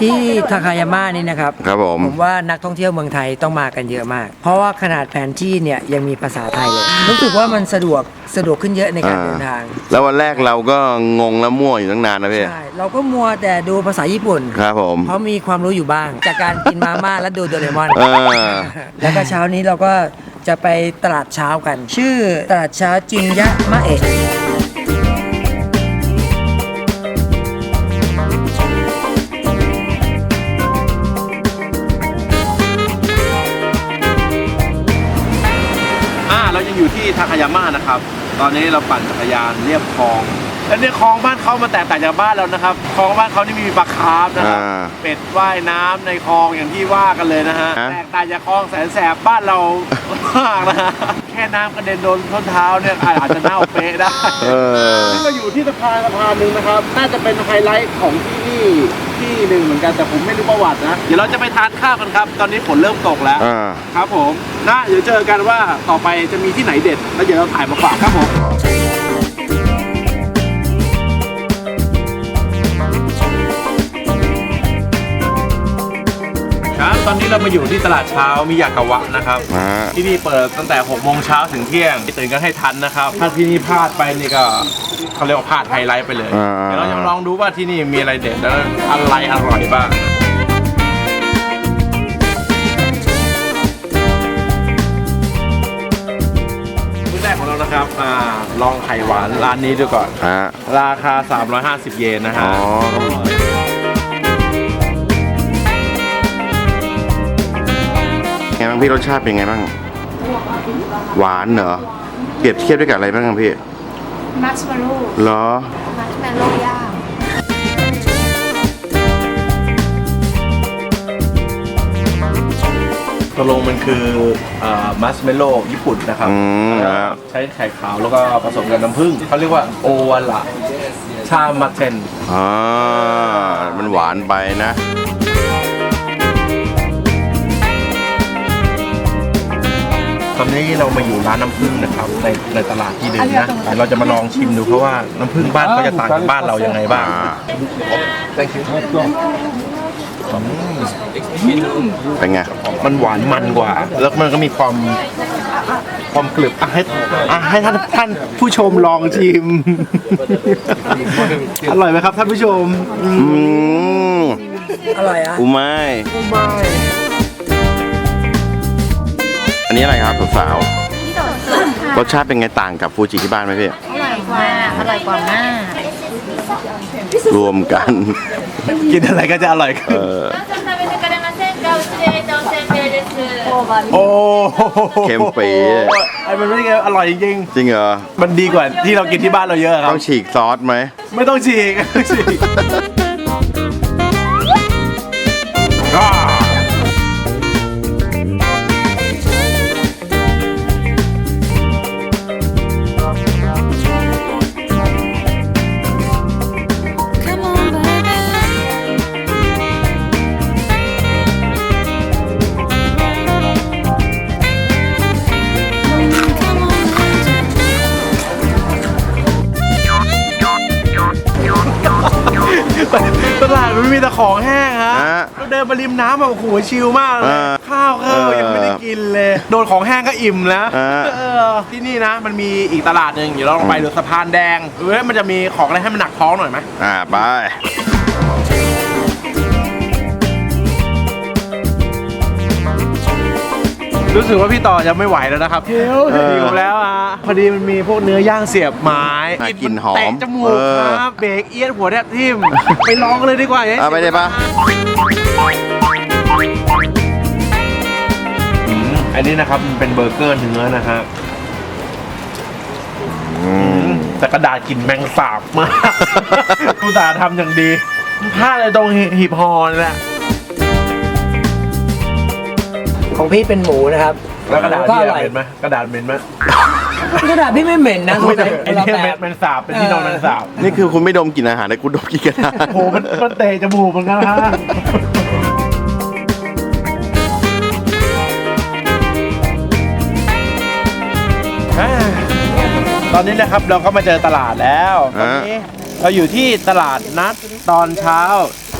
ที่ทาคายาม่านี่นะครับครับผม ผมว่านักท่องเที่ยวเมืองไทยต้องมากันเยอะมาก เพราะว่าขนาดแผนที่เนี่ยยังมีภาษาไทยเลย รู้สึกว่ามันสะดวก สะดวกขึ้นเยอะในการอ่า เดินทางแล้ววันแรกเราก็งงแล้วมั่วอยู่ตั้งนานนะพี่ ใช่เราก็มัวแต่ดูภาษาญี่ปุ่น ครับผม เพราะมีความรู้อยู่บ้าง จากการกินมาม่าและดูโดเรมอน เออ แล้วก็เช้านี้เราก็จะไปตลาดเช้ากัน ชื่อตลาดเช้าจินยะมะเอะอ่าเรายังอยู่ที่ทาคายาม่านะครับ ตอนนี้เราปั่นจักรยานเรียบคลองและเนี่ยคลองบ้านเขามาแตกต่างจากบ้านเรานะครับคลองบ้านเขานี่มีปลาคาร์ฟนะครับอ่าเป็ดว่ายน้ำในคลองอย่างที่ว่ากันเลยนะฮะฮะ แตกต่างจากคลองแสนแสบบ้านเรามากนะฮะแค่น้ำกระเด็นโดนส้นเท้าเนี่ยอาจจะเน่าเป๊ะได้ เออ นี่เราอยู่ที่สะพานสะพานหนึ่งนะครับ น่าจะเป็นไฮไลท์ของที่นี่ ที่หนึ่งเหมือนกันแต่ผมไม่รู้ประวัตินะ เดี๋ยวเราจะไปทานข้าวกันครับ ตอนนี้ฝนเริ่มตกแล้ว อ่าครับผมนะเดี๋ยวเจอกันว่าต่อไปจะมีที่ไหนเด็ด แล้วเดี๋ยวเราถ่ายมาฝากครับผม ตอนนี้เรามาอยู่ที่ตลาดเช้ามิยากาวะนะครับ อ่า ที่นี่เปิดตั้งแต่6โมงเช้าถึงเที่ยงตื่นกันให้ทันนะครับ ถ้าที่นี่พลาดไปนี่ก็เขาเรียกว่าพลาดไฮไลท์ไปเลยอ่า เดี๋ยวเราจะลองดูว่าที่นี่มีอะไรเด็ดแล้วอะไรอร่อยบ้าง มื้อแรกของเรานะครับอ่าลองไข่หวานร้านนี้ดูก่อนอ่าราคา 350 เยนนะฮะ อ๋อ พี่รสชาติเป็นไงบ้าง หวานเหรอเปรียบเทียบด้วยกับอะไรบ้างครับพี่มัชเมลโล่เหรอมัชเมลโล่ย่างตกลงมันคือมัสเมโล่ญี่ปุ่นนะครับอืมแล้วก็ครับใช้ไข่ขาวแล้วก็ผสมกับน้ำผึ้งเขาเรียกว่าโอวาระชามาเทนอ่ามันหวานไปนะ ตอนนี้เรามาอยู่ร้านน้ำผึ้งนะครับในในตลาดที่เดิมนะแต่เราจะมาลองชิมดูเพราะว่าน้ำผึ้งบ้านเขาจะต่างจากบ้านเรายังไงบ้างอ่า thank you เป็นไง มันหวานมันกว่า แล้วมันก็มีความความกรึบอะให้อะให้ท่านท่านผู้ชมลองชิม อร่อยไหมครับท่านผู้ชม อืมอร่อยอะอูไม่อั นนี้อะไรครับสาวๆรสชาติเป็นไงต่างกับฟูจิที่บ้านไหมพี่ อร่อยกว่า อร่อยกว่ามาก รวมกัน กินอะไรก็จะอร่อย เอ ขึ้น อ 食べてくれませんかうちで入れたおせんべいです。 โอ้ เค็มปี๊ด ไอ้มันไม่ได้อร่อยจริง จริงเหรอ ๆ มันดีกว่าที่เรากินที่บ้านเราเยอะครั ต้ บ องฉีกซอสไหม ไม่ต้องฉีก ไม่ต้องฉีก มันไม่มีแต่ของแห้งฮะฮะเราเดินมาริมน้ำแบบโอ้โหชิลมากเลยเออข้าวข้าวเออยังไม่ได้กินเลย โดนของแห้งก็อิ่มแล้วเออเออที่นี่นะ มันมีอีกตลาดหนึ่งเดี๋ยวเราลองไปดูสะพานแดงเอ้ยมันจะมีของอะไรให้มันหนักท้องหน่อยไหม อ่าไป รู้สึกว่าพี่ต่อจะไม่ไหวแล้วนะครับหิวหิวแล้วอะพอดีมันมีพวกเนื้อย่างเสียบไม้น่ากินหอมเตะจมูกเออครับเบรกเอียดหัวแทบทิ่มไปลองกันเลยดีกว่าเอาไปได้ปะอืมอันนี้นะครับมันเป็นเบอร์เกอร์เนื้อนะครับอืมแต่กระดาษกลิ่นแมงสาบมากอุตส่าห์ทำอย่างดีพลาดเลยตรงหีบฮอนี่แหละ ของพี่เป็นหมูนะครับแล้วกระดาษพี่เหม็นไหมกระดาษเหม็นไหมกระดาษพี่ไม่เหม็นนะสงสัยไอ้เราเนี่เแบเม็ดบ มันสาบเป็นที่นอนมันสาบนี่คือคุณไม่ดมกลิ่นอาหารแต่คุณดมกลิ่นกระดาษ โอ้โหมันเตะจมูกเหมือนกันนะฮะตอนนี้นะครับเราก็มาเจอตลาดแล้วตอนนี้เราอยู่ที่ตลาดนัดตอนเช้า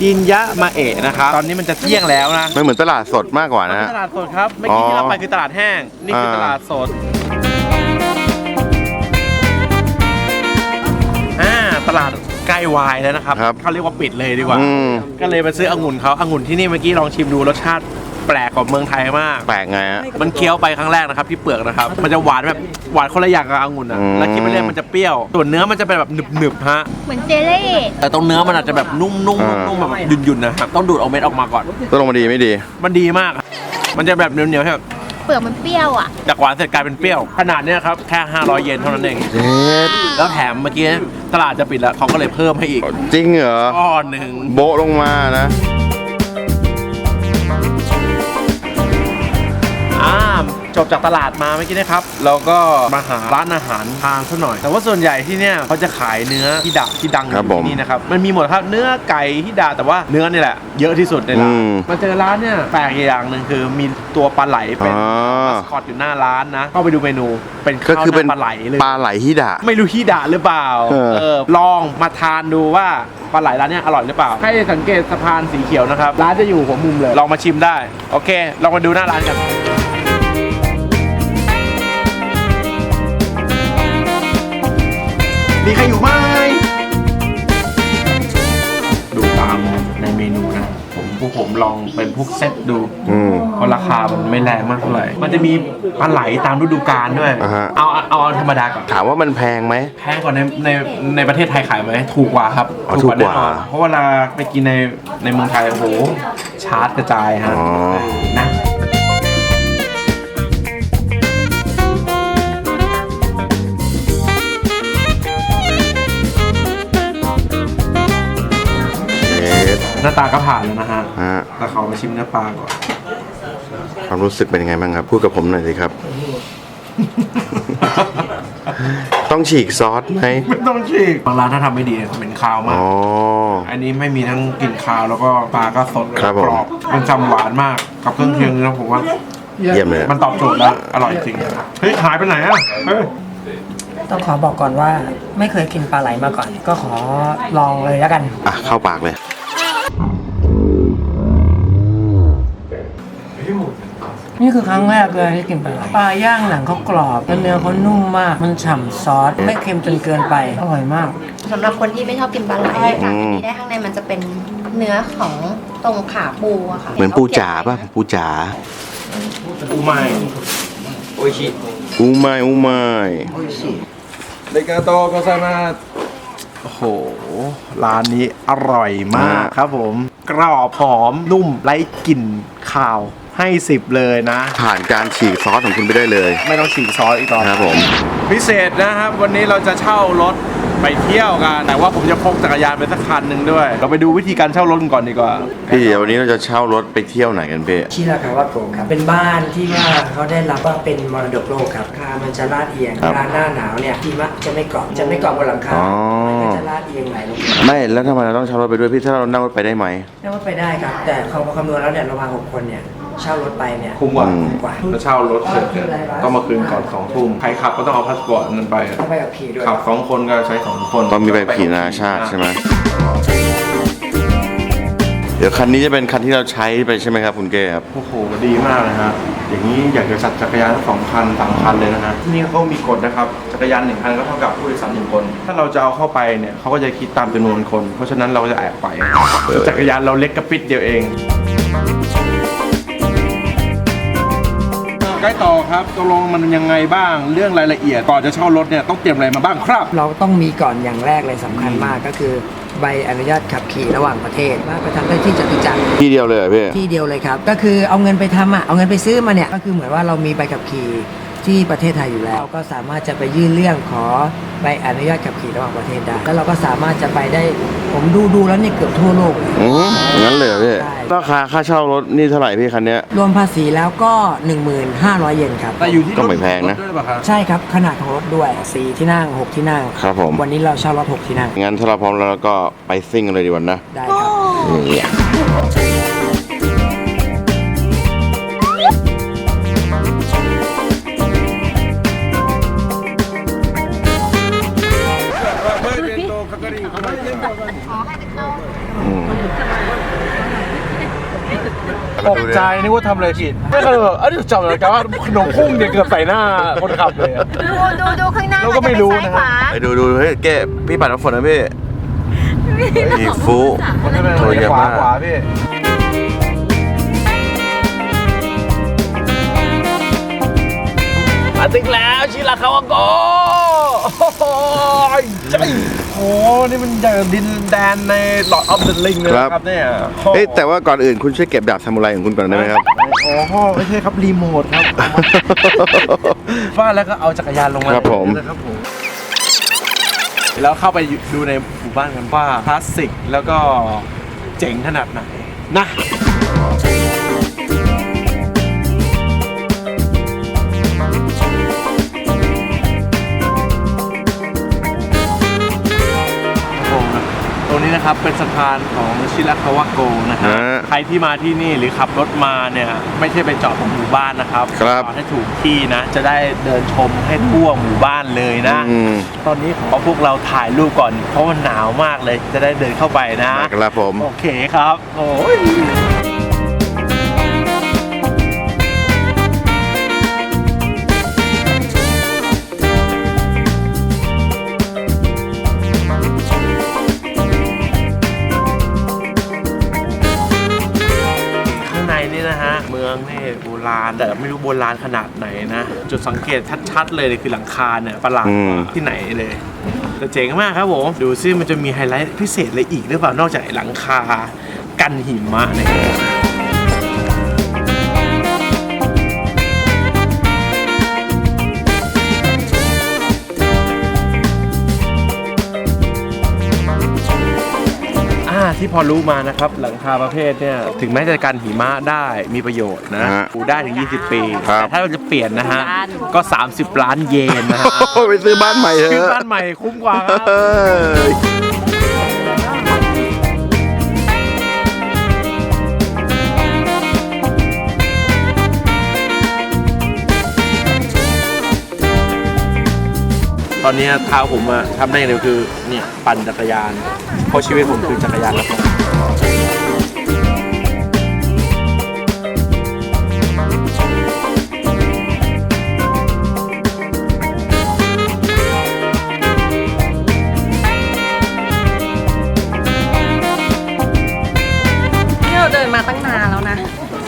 จินยะมาเอะนะครับตอนนี้มันจะเที่ยงแล้วนะมันเหมือนตลาดสดมากกว่านะฮะ ตลาดสดครับเมื่อกี้ที่อ๋อเราไปคือตลาดแห้งนี่คืออ่าตลาดสดอ่าตลาดใกล้วายแล้วนะครับครับเขาเรียกว่าปิดเลยดีกว่า อืม ก็เลยมาซื้อองุ่นเขาองุ่นที่นี่เมื่อกี้ลองชิมดูรสชาติแปลกกว่าเมืองไทยมาก แปลกไงฮะ มันเคี้ยวไปครั้งแรกนะครับที่เปลือกนะครับ มันจะหวานแบบหวานคนละอย่างกับองุ่นอะอืม แล้วกินไปเรื่อยมันจะเปรี้ยว ส่วนเนื้อมันจะเป็นแบบหนึบๆฮะ เหมือนเจเล่แต่ตรงเนื้อมันอาจจะแบบนุ่มๆนุ่มๆแบบหยุ่นๆนะครับ ต้องดูดเอาเม็ดออกมาก่อน ตกลงมาดีไม่ดี มันดีมากอะมันจะแบบเหนียวๆแบบเปลือกมันเปรี้ยวอะ จากหวานเสร็จกลายเป็นเปรี้ยว ขนาดเนี้ยครับแค่ 500 เยนเท่านั้นเองเจ็ดแล้วแถมเมื่อกี้ตลาดจะปิดแล้วเขาก็เลยเพิ่มให้อีกจริงเหรอ ก้อนหนึ่ง โบะลงมานะ จบจากตลาดมาเมื่อกี้นะครับ เราก็มาหาร้านอาหารทานซะหน่อย แต่ว่าส่วนใหญ่ที่เนี่ยเขาจะขายเนื้อที่ดักที่ดังอครับยู่ผมที่นี่นะครับมันมีหมดครับเนื้อไก่ที่ดาแต่ว่าเนื้อนี่แหละเยอะที่สุดในร้านอืมมาเจอร้านเนี่ยแปลกอย่างหนึ่งคือมีตัวปลาไหลเป็นอ๋อมาสคอตอยู่หน้าร้านนะเข้าไปดูเมนูเป็นก็ข้าวคือหเป็นน้าปลาไหลเลย ปลาไหลฮิดะ ไม่รู้ที่ด่าหรือเปล่า เออ เออ ลองมาทานดูว่าปลาไหลร้านเนี้ยอร่อยหรือเปล่า ให้สังเกตสะพานสีเขียวนะครับ ร้านจะอยู่หัวมุมเลย ลองมาชิมได้ โอเค ลองมาดูหน้าร้านกัน มีใครอยู่ไหมดูตามในเมนูนะ ผมพวกผมลองเป็นพวกเซตดู อืม เพราะราคามันไม่แรงมากเท่าไหร่ มันจะมีปลาไหลตามฤดูกาลด้วย อ่าฮะ เอาเอาเอาธรรมดาก่อน ถามว่ามันแพงไหม แพงกว่าในในในประเทศไทยขายไหมถูกกว่าครับอ๋อแน่นถูกกว่าอนเพราะเวลาไปกินในในเมืองไทยโอ้โหชาร์จกระจายฮะอ๋อเออนะ น้าตาก็ผ่านแล้วนะฮะฮะแต่เขามาชิมเนื้อปลาก่อนความรู้สึกเป็นยังไงบ้างครับ พูดกับผมหน่อยสิครับ ต้องฉีกซอสไหมไม่ต้องฉีกบางร้านถ้าทำไม่ดีเหม็นคาวมาอ๋กออันนี้ไม่มีทั้งกลิ่นคาวแล้วก็ปลาก็สดครับผม กรอบมันจำหวานมากกับเครื่องเคียงนะผมว่า เยี่ยมเลยมันตอบโจทย์แล้ว อร่อยจริงเฮ้ยหายไปไหนอะเฮ้ยต้องขอบอกก่อนว่าไม่เคยกินปลาไหลมาก่อน ก็ขอลองเลยแล้วกัน อะเข้าปากเลย นี่คือครั้งแรกเลยที่กินปลาไหลปลาย่างหนังเขากรอบแล้วเนื้อเขานุ่มมาก มันฉ่ำซอสไม่เค็มจนเกินไป อร่อยมาก สำหรับคนที่ไม่ชอบกินปลาไหลอืมอันนี้ได้ข้างในมันจะเป็นเนื้อของตรงขาปูอะค่ะเหมือนปูจ๋าป่ะปูจ๋าอูไม่อูไม่อูไม่เดกาโตโกไซมาโอ้โห ร้านนี้อร่อยมากครับผม กรอบหอมนุ่มไร้กลิ่นข่าวให้สิบเลยนะ ผ่านการฉีกซอสของคุณไปได้เลยไม่ต้องฉีกซอสอีกต่อครับผม พิเศษนะครับ วันนี้เราจะเช่ารถไปเที่ยวกัน แต่ว่าผมจะพกจักรยานไปสักคันหนึ่งด้วย เราไปดูวิธีการเช่ารถกันก่อนดีกว่า พี่เดี๋ยววันนี้เราจะเช่ารถไปเที่ยวไหนกันพี่ชิรากาวะโกะครับ เป็นบ้านที่ว่าเขาได้รับว่าเป็นมรดกโลกครับคามันจะลาดเอียงครับเวลาหน้าหนาวเนี่ยหิมะจะไม่เกาะจะไม่เกาะบนหลังคาอ๋อมันก็จะลาดเอียงไหลลงมาไม่แล้วทำไมเราต้องเช่ารถไปด้วยพี่ถ้าเรานั่งรถไปได้ไหม เรียกว่าไปได้ครับ แต่เขาคำนวณแล้วเนี่ยเรามาหกคนเนี่ย เช่ารถไปเนี่ยคุ้มกว่าอืมกว่า แล้วเช่ารถเสร็จเนี่ยต้องมาคืนก่อนสองทุ่มใครขับก็ต้องเอาพาสปอร์ตนั้นไปต้องไปกับขี่ด้วยขับสองคนก็ใช้สองคนต้องมีใบขับขี่นานาชาติใช่ไหม เดี๋ยวคันนี้จะเป็นคันที่เราใช้ไปใช่ไหมครับคุณเก้ครับ โอ้โหดีมากเลยฮะอย่างนี้อยากจะจัดจักรยานสองคันสามคันเลยนะฮะที่นี่เขามีกฎนะครับจักรยานหนึ่งคันก็เท่ากับผู้โดยสารหนึ่งคน ถ้าเราจะเอาเข้าไปเนี่ยเขาก็จะคิดตามจำนวนคน เพราะฉะนั้นเราจะแอบไปจักรยานเราเล็กกระปิดเดียวเอง ใกล้ต่อครับตกลงมันยังไงบ้างเรื่องรายละเอียดก่อนจะเช่ารถเนี่ยต้องเตรียมอะไรมาบ้างครับ เราต้องมีก่อนอย่างแรกเลยสำคัญมากก็คือ ใบอนุญาตขับขี่ระหว่างประเทศว่าไปทำได้ที่จตุจักร ที่เดียวเลยเหรอพี่ ที่เดียวเลยครับ ก็คือเอาเงินไปทำอะ เอาเงินไปซื้อมาเนี่ย ก็คือเหมือนว่าเรามีใบขับขี่ ที่ประเทศไทยอยู่แล้ว เราก็สามารถจะไปยื่นเรื่องขอใบอนุญาตขับขี่ระหว่างประเทศได้ แล้วเราก็สามารถจะไปได้ผมดูดูแล้วเนี่ยเกือบทั่วโลกเลย อืมงั้นเลยเหรอพี่ใช่ ราคาค่าเช่ารถนี่เท่าไหร่พี่คันเนี้ย รวมภาษีแล้วก็ 15,000 เยนครับ แต่อยู่ที่ก็ไม่แพงนะ รถด้วยหรือเปล่าครับ6ใช่ครับขนาดของรถด้วย4ที่นั่ง 6 ที่นั่ง ครับผม วันนี้เราเช่ารถ 6 ที่นั่งงั้นถ้าเราพร้อมแล้วเราก็ไปซิ่งกันเลยดีกว่านะ ได้ครับเนี่ ตกใจนึกว่าทำอะไรผิดไม่เคยแบบเอ้ยจำเลยกันว่าขนมพุ่งเนี่ยเกือบใส่หน้าคนขับเลยอะ ดูดูดูข้างหน้าเราก็ไม่รู้นะมัจเป็ซ้ายขวาไปดูดูเฮ้ยเก้พี่ปัดน้ำฝนนะพี่อีฟูมันไม่เป็นโอ้ยเยอะขวามาก ขวาพี่มาถึงแล้วชิราคาวาโกโอ้ยใจโอ้นี่มันอย่างดินแดนในหลอดออฟเดอะลิงเลยนะครับเนี่ยเฮ้ยแต่ว่าก่อนอื่นคุณช่วยเก็บดาบซามูไรของคุณก่อนได้ไหมครับ อ๋อไม่ใช่ครับรีโมทครับฟาดแล้วก็เอาจักรยานลงมาครับผม นะครับผมแล้วเข้าไปดูในหมู่บ้านกันว่าคลาสสิกแล้วก็เจ๋งขนาดไหนนะ นี้นะครับเป็นสะพานของชิราคาวะโกนะฮะฮะใครที่มาที่นี่หรือขับรถมาเนี่ยไม่ใช่ไปจอดตรงหมู่บ้านนะครับครับ จอดให้ถูกที่นะ จะได้เดินชมให้ทั่วหมู่บ้านเลยนะ อืมตอนนี้ขอพวกเราถ่ายรูปก่อน เพราะมันหนาวมากเลยจะได้เดินเข้าไปนะครับผม โอเคครับ โอ้ย โบราณ แต่ไม่รู้โบราณขนาดไหนนะ จุดสังเกตชัดๆเลยคือหลังคาเนี่ยประหลาดอืมกว่าที่ไหนเลยแต่เจ๋งมากครับผม ดูซิมันจะมีไฮไลท์พิเศษอะไรอีกหรือเปล่านอกจากไอ้หลังคากันหิมะเนี่ย ที่พอรู้มานะครับ หลังคาประเภทเนี่ยถึงแม้จะกันหิมะได้มีประโยชน์นะฮะปูได้ถึง 20 ปีครับ แต่ถ้าเราจะเปลี่ยนนะฮะ ก็ 30 ล้านเยนนะฮะ โอ้ไปซื้อบ้านใหม่เถขึ้นอะบ้านใหม่คุ้มกว่าครับเฮ้ยตอนนี้เท้าผมอะทำได้อย่างเดียวคือเนี่ยปั่นจักรยาน เพราะชีวิตผมคือจักรยานครับผมนี่เราเดินมาตั้งนานแล้วนะ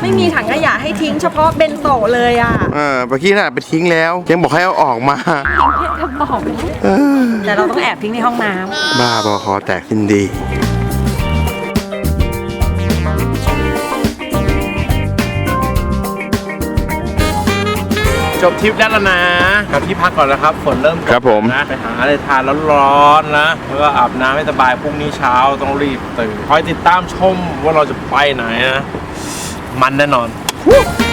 ไม่มีถังขยะให้ทิ้งเฉพาะเบนโตะเลยอะ เออเมื่อกี้น่ะไปทิ้งแล้ว ยังบอกให้เอาออกมา ก็บอกแต่เราต้องแอบทิ้งในห้องน้ำบ้าบอคอแตกสิ้นดีจบทริปแล้วนะกลับที่พักก่อนนะครับ ฝนเริ่มตกครับผมนะไปหาอะไรทานร้อนๆนะแล้วก็อาบน้ำให้สบายพรุ่งนี้เช้าต้องรีบตื่นคอยติดตามชมว่าเราจะไปไหนนะ มันแน่นอนฮีแมน